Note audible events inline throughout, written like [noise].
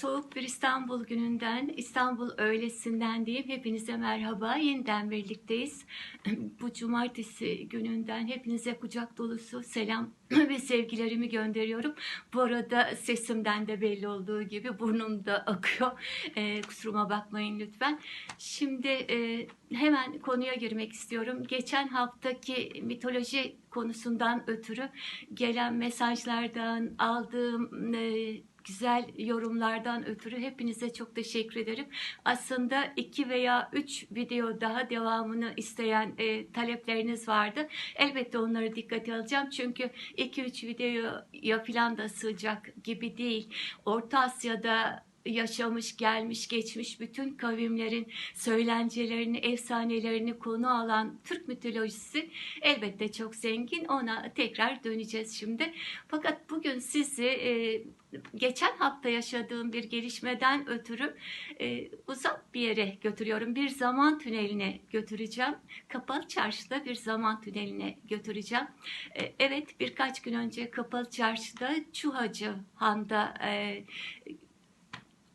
Soğuk bir İstanbul gününden, İstanbul öğlesinden diyeyim. Hepinize merhaba. Yeniden birlikteyiz. [clears throat] Bu cumartesi gününden hepinize kucak dolusu selam [clears throat] ve sevgilerimi gönderiyorum. Bu arada sesimden de belli olduğu gibi burnum da akıyor. [laughs] Ee, kusuruma bakmayın lütfen. Şimdi e, hemen konuya girmek istiyorum. Geçen haftaki mitoloji konusundan ötürü gelen mesajlardan aldığım e, güzel yorumlardan ötürü hepinize çok teşekkür ederim. Aslında iki veya üç video daha devamını isteyen e, talepleriniz vardı. Elbette onları dikkate alacağım. Çünkü iki üç videoya falan da sığacak gibi değil. Orta Asya'da yaşamış, gelmiş, geçmiş bütün kavimlerin söylencelerini, efsanelerini konu alan Türk mitolojisi elbette çok zengin. Ona tekrar döneceğiz şimdi. Fakat bugün sizi e, geçen hafta yaşadığım bir gelişmeden ötürü e, uzak bir yere götürüyorum. Bir zaman tüneline götüreceğim. Kapalı Çarşı'da bir zaman tüneline götüreceğim. E, evet birkaç gün önce Kapalı Çarşı'da Çuhacı Han'da e,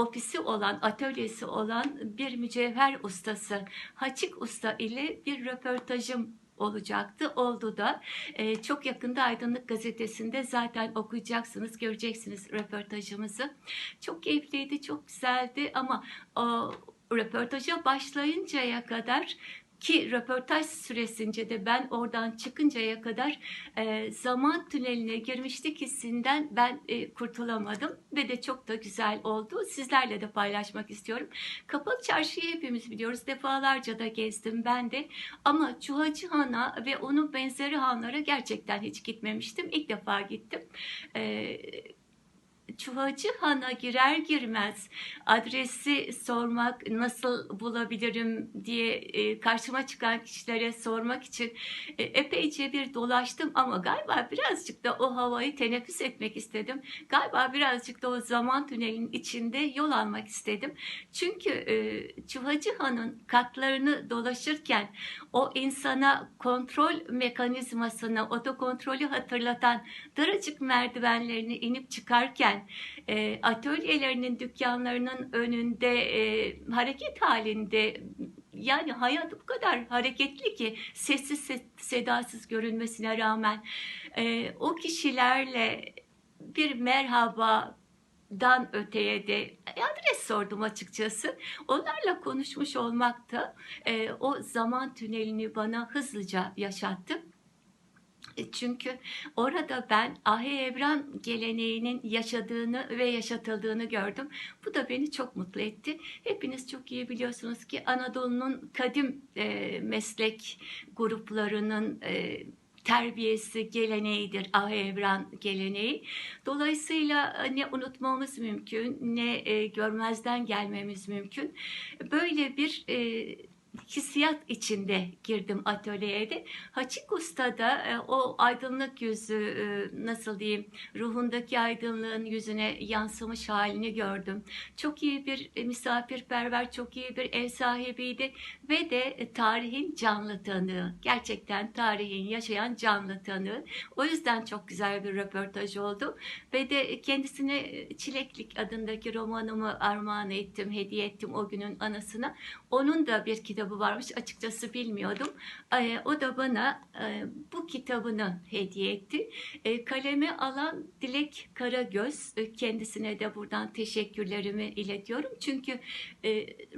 ofisi olan, atölyesi olan bir mücevher ustası Haçik Usta ile bir röportajım olacaktı. Oldu da e, çok yakında Aydınlık Gazetesi'nde zaten okuyacaksınız, göreceksiniz röportajımızı. Çok keyifliydi, çok güzeldi ama o röportaja başlayıncaya kadar ki röportaj süresince de ben oradan çıkıncaya kadar e, zaman tüneline girmiştik hissinden ben e, kurtulamadım ve de çok da güzel oldu. Sizlerle de paylaşmak istiyorum. Kapalı çarşıyı hepimiz biliyoruz. Defalarca da gezdim ben de. Ama Çuhacı Han'a ve onun benzeri hanlara gerçekten hiç gitmemiştim. İlk defa gittim. E, Çuvacı Han'a girer girmez adresi sormak, nasıl bulabilirim diye e, karşıma çıkan kişilere sormak için e, epeyce bir dolaştım ama galiba birazcık da o havayı teneffüs etmek istedim. Galiba birazcık da o zaman tünelin içinde yol almak istedim. Çünkü e, Çuvacı Han'ın katlarını dolaşırken o insana kontrol mekanizmasını, otokontrolü hatırlatan daracık merdivenlerini inip çıkarken e, atölyelerinin, dükkanlarının önünde e, hareket halinde yani hayat bu kadar hareketli ki sessiz sedasız görünmesine rağmen e, o kişilerle bir merhaba dan öteye de adres sordum açıkçası. Onlarla konuşmuş olmak da e, o zaman tünelini bana hızlıca yaşattı. E, çünkü orada ben Ahi Evran geleneğinin yaşadığını ve yaşatıldığını gördüm. Bu da beni çok mutlu etti. Hepiniz çok iyi biliyorsunuz ki Anadolu'nun kadim e, meslek gruplarının e, terbiyesi geleneğidir. Ah Evran geleneği. Dolayısıyla ne unutmamız mümkün ne e, görmezden gelmemiz mümkün. Böyle bir e, hissiyat içinde girdim atölyeye de. Haçik Usta'da e, o aydınlık yüzü e, nasıl diyeyim ruhundaki aydınlığın yüzüne yansımış halini gördüm. Çok iyi bir e, misafirperver, çok iyi bir ev sahibiydi ve de tarihin canlı tanığı. Gerçekten tarihin yaşayan canlı tanığı. O yüzden çok güzel bir röportaj oldu ve de kendisine Çileklik adındaki romanımı armağan ettim, hediye ettim o günün anısına. Onun da bir kitabı kitabı varmış açıkçası bilmiyordum. E, o da bana e, bu kitabını hediye etti. E, kalemi alan Dilek Karagöz kendisine de buradan teşekkürlerimi iletiyorum. Çünkü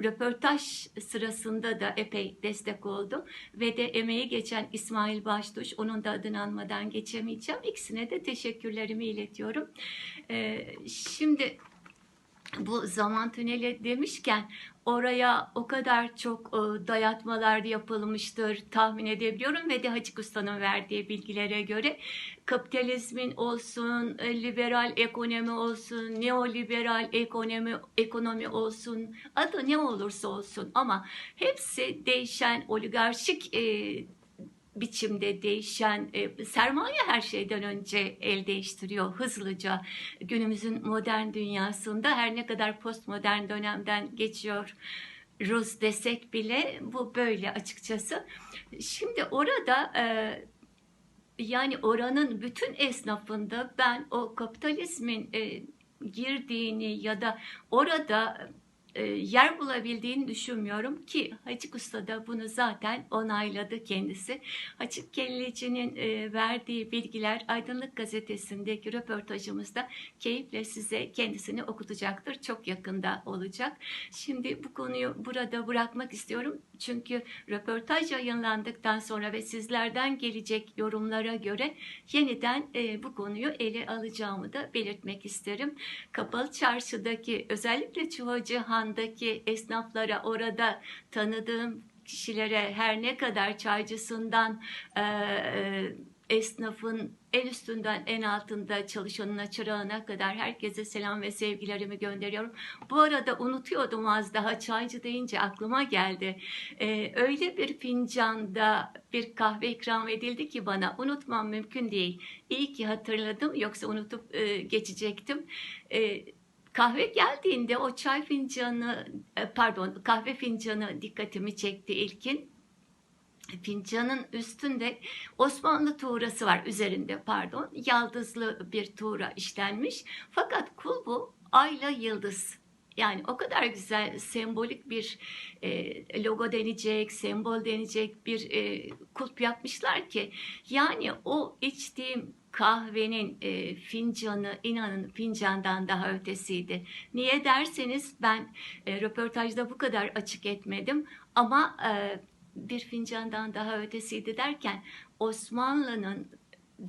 röportaj sırasında da epey destek oldu ve de emeği geçen İsmail Baştuş onun da adını anmadan geçemeyeceğim. İkisine de teşekkürlerimi iletiyorum. Şimdi bu zaman tüneli demişken oraya o kadar çok e, dayatmalar yapılmıştır tahmin edebiliyorum ve de Hacı Usta'nın verdiği bilgilere göre kapitalizmin olsun, e, liberal ekonomi olsun, neoliberal ekonomi ekonomi olsun, adı ne olursa olsun ama hepsi değişen oligarşik e, biçimde değişen e, sermaye her şeyden önce el değiştiriyor hızlıca. Günümüzün modern dünyasında her ne kadar postmodern dönemden geçiyor Rus desek bile bu böyle açıkçası. Şimdi orada e, yani oranın bütün esnafında ben o kapitalizmin e, girdiğini ya da orada e, yer bulabildiğini düşünmüyorum ki Hacık Usta da bunu zaten onayladı kendisi. Hacık Kelleci'nin e, verdiği bilgiler Aydınlık Gazetesi'ndeki röportajımızda keyifle size kendisini okutacaktır. Çok yakında olacak. Şimdi bu konuyu burada bırakmak istiyorum. Çünkü röportaj yayınlandıktan sonra ve sizlerden gelecek yorumlara göre yeniden e, bu konuyu ele alacağımı da belirtmek isterim. Kapalı Çarşı'daki özellikle Çuvacıhan'daki esnaflara orada tanıdığım kişilere her ne kadar çaycısından e, esnafın en üstünden en altında çalışanına çırağına kadar herkese selam ve sevgilerimi gönderiyorum. Bu arada unutuyordum az daha çaycı deyince aklıma geldi. Ee, öyle bir fincanda bir kahve ikram edildi ki bana unutmam mümkün değil. İyi ki hatırladım yoksa unutup e, geçecektim. E, kahve geldiğinde o çay fincanı e, pardon kahve fincanı dikkatimi çekti ilkin. Fincanın üstünde Osmanlı tuğrası var üzerinde pardon. Yaldızlı bir tuğra işlenmiş. Fakat kulbu ayla yıldız. Yani o kadar güzel sembolik bir e, logo denecek, sembol denecek bir e, kulp yapmışlar ki yani o içtiğim kahvenin e, fincanı inanın fincandan daha ötesiydi. Niye derseniz ben e, röportajda bu kadar açık etmedim ama e, bir fincandan daha ötesiydi derken Osmanlı'nın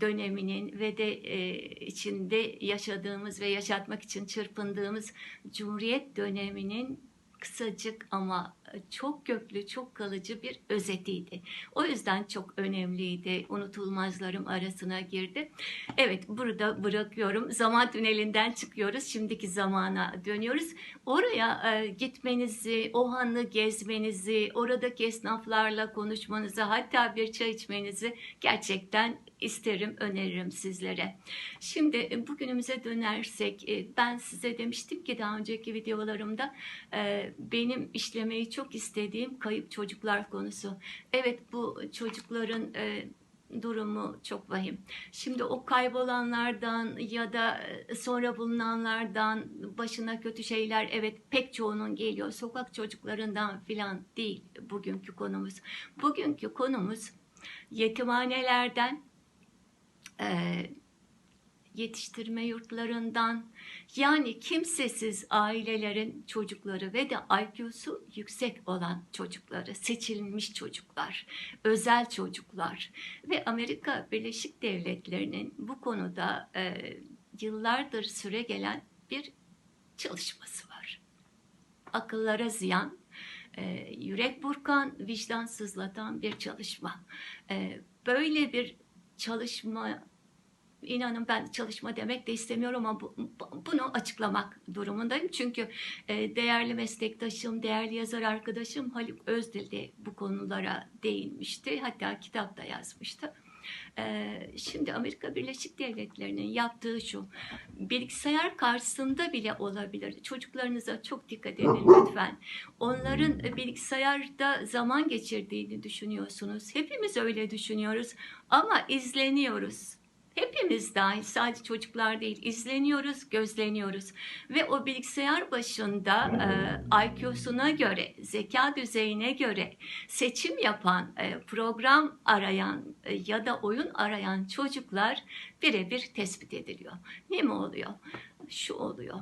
döneminin ve de e, içinde yaşadığımız ve yaşatmak için çırpındığımız Cumhuriyet döneminin kısacık ama çok köklü, çok kalıcı bir özetiydi. O yüzden çok önemliydi. Unutulmazlarım arasına girdi. Evet, burada bırakıyorum. Zaman tünelinden çıkıyoruz. Şimdiki zamana dönüyoruz. Oraya e, gitmenizi, o hanı gezmenizi, oradaki esnaflarla konuşmanızı, hatta bir çay içmenizi gerçekten isterim, öneririm sizlere. Şimdi e, bugünümüze dönersek, e, ben size demiştim ki daha önceki videolarımda e, benim işlemeyi çok istediğim kayıp çocuklar konusu. Evet bu çocukların durumu çok vahim. Şimdi o kaybolanlardan ya da sonra bulunanlardan başına kötü şeyler evet pek çoğunun geliyor. Sokak çocuklarından filan değil bugünkü konumuz. Bugünkü konumuz yetimhanelerden e, yetiştirme yurtlarından yani kimsesiz ailelerin çocukları ve de IQ'su yüksek olan çocukları, seçilmiş çocuklar, özel çocuklar ve Amerika Birleşik Devletleri'nin bu konuda e, yıllardır süre gelen bir çalışması var. Akıllara ziyan, e, yürek burkan, vicdan sızlatan bir çalışma. E, böyle bir çalışma inanın ben çalışma demek de istemiyorum ama bu, bunu açıklamak durumundayım. Çünkü e, değerli meslektaşım, değerli yazar arkadaşım Haluk Özdil de bu konulara değinmişti. Hatta kitap da yazmıştı. E, şimdi Amerika Birleşik Devletleri'nin yaptığı şu, bilgisayar karşısında bile olabilir. Çocuklarınıza çok dikkat edin lütfen. Onların bilgisayarda zaman geçirdiğini düşünüyorsunuz. Hepimiz öyle düşünüyoruz ama izleniyoruz Hepimiz dahil sadece çocuklar değil izleniyoruz, gözleniyoruz ve o bilgisayar başında e, IQ'suna göre, zeka düzeyine göre seçim yapan, e, program arayan e, ya da oyun arayan çocuklar birebir tespit ediliyor. Ne mi oluyor? Şu oluyor.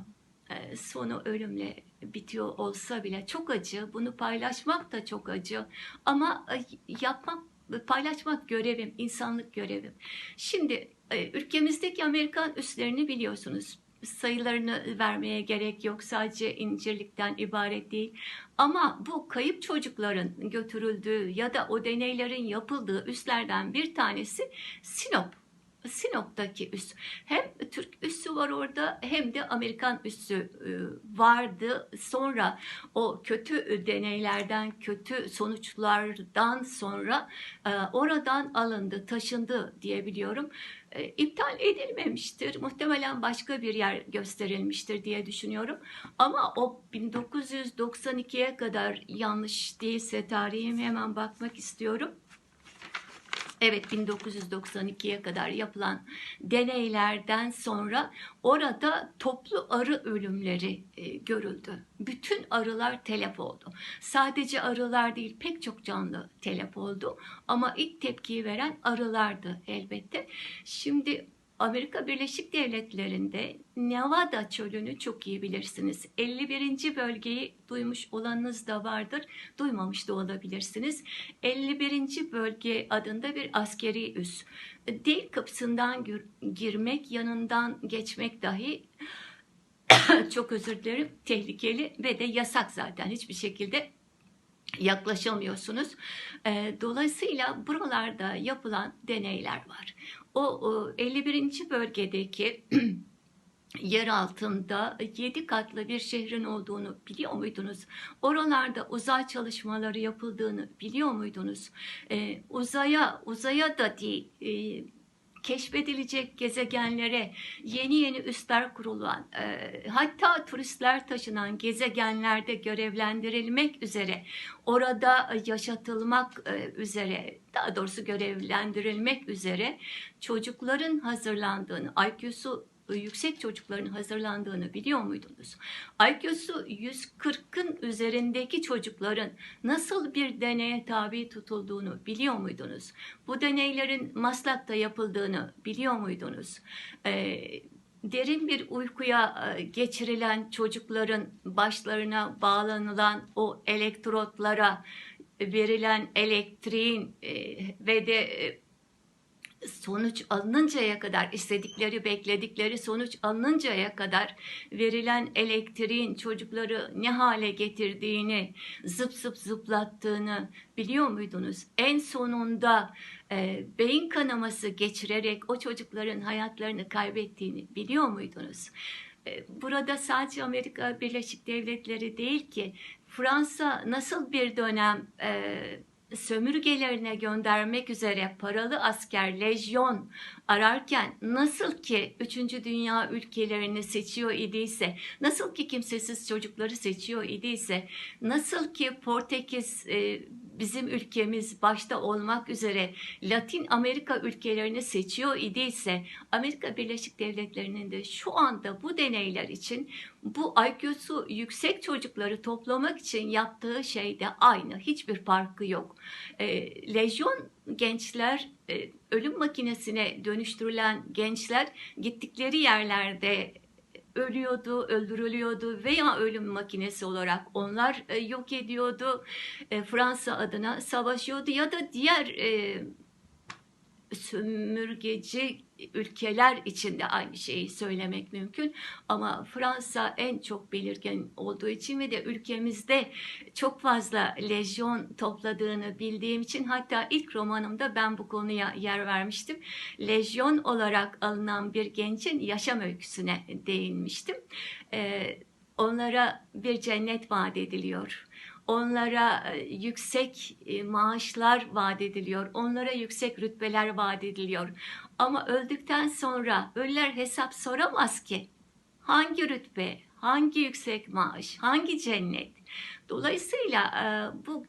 E, sonu ölümle bitiyor olsa bile çok acı. Bunu paylaşmak da çok acı. Ama e, yapmak paylaşmak görevim, insanlık görevim. Şimdi ülkemizdeki Amerikan üslerini biliyorsunuz. Sayılarını vermeye gerek yok. Sadece incirlikten ibaret değil. Ama bu kayıp çocukların götürüldüğü ya da o deneylerin yapıldığı üslerden bir tanesi Sinop Sinop'taki üs. Hem Türk üssü var orada hem de Amerikan üssü e, vardı. Sonra o kötü deneylerden, kötü sonuçlardan sonra e, oradan alındı, taşındı diyebiliyorum. E, iptal edilmemiştir. Muhtemelen başka bir yer gösterilmiştir diye düşünüyorum. Ama o 1992'ye kadar yanlış değilse tarihim hemen bakmak istiyorum Evet 1992'ye kadar yapılan deneylerden sonra orada toplu arı ölümleri e, görüldü. Bütün arılar telef oldu. Sadece arılar değil pek çok canlı telef oldu. Ama ilk tepkiyi veren arılardı elbette. Şimdi Amerika Birleşik Devletleri'nde Nevada çölünü çok iyi bilirsiniz. 51. bölgeyi duymuş olanınız da vardır, duymamış da olabilirsiniz. 51. bölge adında bir askeri üs. Değil kapısından gir- girmek, yanından geçmek dahi [coughs] çok özür dilerim tehlikeli ve de yasak zaten hiçbir şekilde yaklaşamıyorsunuz. Dolayısıyla buralarda yapılan deneyler var. O, o 51. bölgedeki [clears throat] yer altında 7 katlı bir şehrin olduğunu biliyor muydunuz? Oralarda uzay çalışmaları yapıldığını biliyor muydunuz? Ee, uzaya uzaya da değil keşfedilecek gezegenlere yeni yeni üsler kurulan, e, hatta turistler taşınan gezegenlerde görevlendirilmek üzere, orada yaşatılmak e, üzere, daha doğrusu görevlendirilmek üzere çocukların hazırlandığını, IQ'su yüksek çocukların hazırlandığını biliyor muydunuz? IQ'su 140'ın üzerindeki çocukların nasıl bir deneye tabi tutulduğunu biliyor muydunuz? Bu deneylerin Maslak'ta yapıldığını biliyor muydunuz? Ee, derin bir uykuya e, geçirilen çocukların başlarına bağlanılan o elektrotlara verilen elektriğin e, ve de e, sonuç alınıncaya kadar istedikleri bekledikleri sonuç alınıncaya kadar verilen elektriğin çocukları ne hale getirdiğini zıp zıp zıplattığını biliyor muydunuz? En sonunda e, beyin kanaması geçirerek o çocukların hayatlarını kaybettiğini biliyor muydunuz? E, Burada sadece Amerika Birleşik Devletleri değil ki Fransa nasıl bir dönem e, sömürgelerine göndermek üzere paralı asker lejyon ararken nasıl ki 3. dünya ülkelerini seçiyor idiyse, nasıl ki kimsesiz çocukları seçiyor idiyse, nasıl ki Portekiz e, bizim ülkemiz başta olmak üzere Latin Amerika ülkelerini seçiyor idiyse Amerika Birleşik Devletleri'nin de şu anda bu deneyler için bu IQ'su yüksek çocukları toplamak için yaptığı şey de aynı. Hiçbir farkı yok. E, lejyon gençler e, ölüm makinesine dönüştürülen gençler gittikleri yerlerde ölüyordu, öldürülüyordu veya ölüm makinesi olarak onlar e, yok ediyordu. E, Fransa adına savaşıyordu ya da diğer e, sömürgeci ülkeler için de aynı şeyi söylemek mümkün. Ama Fransa en çok belirgin olduğu için ve de ülkemizde çok fazla lejyon topladığını bildiğim için hatta ilk romanımda ben bu konuya yer vermiştim. Lejyon olarak alınan bir gencin yaşam öyküsüne değinmiştim. Ee, onlara bir cennet vaat ediliyor onlara e, yüksek e, maaşlar vaat ediliyor, onlara yüksek rütbeler vaat ediliyor. Ama öldükten sonra ölüler hesap soramaz ki. Hangi rütbe, hangi yüksek maaş, hangi cennet? Dolayısıyla e, bu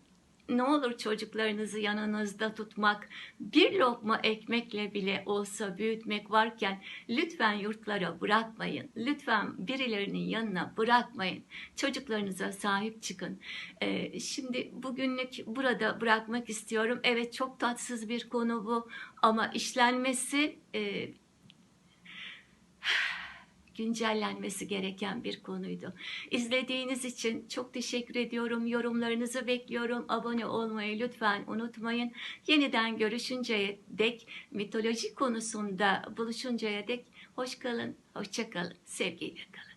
ne olur çocuklarınızı yanınızda tutmak, bir lokma ekmekle bile olsa büyütmek varken lütfen yurtlara bırakmayın. Lütfen birilerinin yanına bırakmayın. Çocuklarınıza sahip çıkın. Ee, şimdi bugünlük burada bırakmak istiyorum. Evet çok tatsız bir konu bu ama işlenmesi e, güncellenmesi gereken bir konuydu. İzlediğiniz için çok teşekkür ediyorum. Yorumlarınızı bekliyorum. Abone olmayı lütfen unutmayın. Yeniden görüşünceye dek mitoloji konusunda buluşuncaya dek hoş kalın, hoşça kalın, sevgiyle kalın.